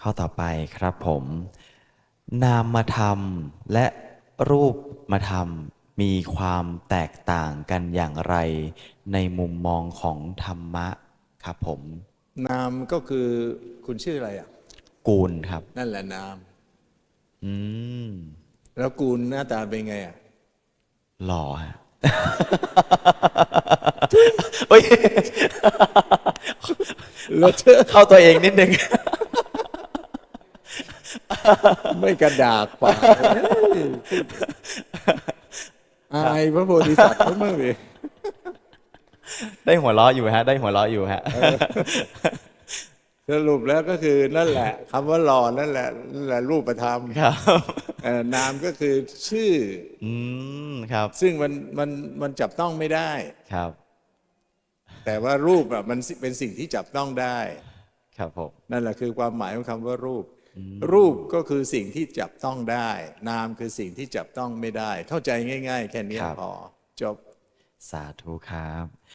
ข้อต่อไปครับผม นามธรรมและรูปมาธรรมมีความแตกต่างกันอย่างไร ในมุมมองของธรรมะครับผม นามก็คือคุณชื่ออะไรอะ กูลครับ นั่นแหละนาม อืม แล้วกูลหน้าตาเป็นไงอะ หล่อฮะเฮ้ยแล้วเธอเข้าตัวเองนิดนึง ไม่กระดากปากอายพระโพธิสัตว์เขาบ้างดิได้หัวเราะอยู่ฮะ ได้หัวเราะอยู่ฮะสรุปแล้วก็คือนั่นแหละคำว่าหล่อนั่นแหละนั่นแหละรูปธรรมครับเอ่อนามก็คือชื่อ อืมครับ ซึ่งมันมันมันจับต้องไม่ได้ครับ แต่ว่ารูปอะมันเป็นสิ่งที่จับต้องได้ ครับผมนั่นแหละคือความหมายของคำว่ารูป รูปก็คือสิ่งที่จับต้องได้ นามคือสิ่งที่จับต้องไม่ได้ เข้าใจง่าย ๆ แค่นี้ครับพอจบ สาธุครับ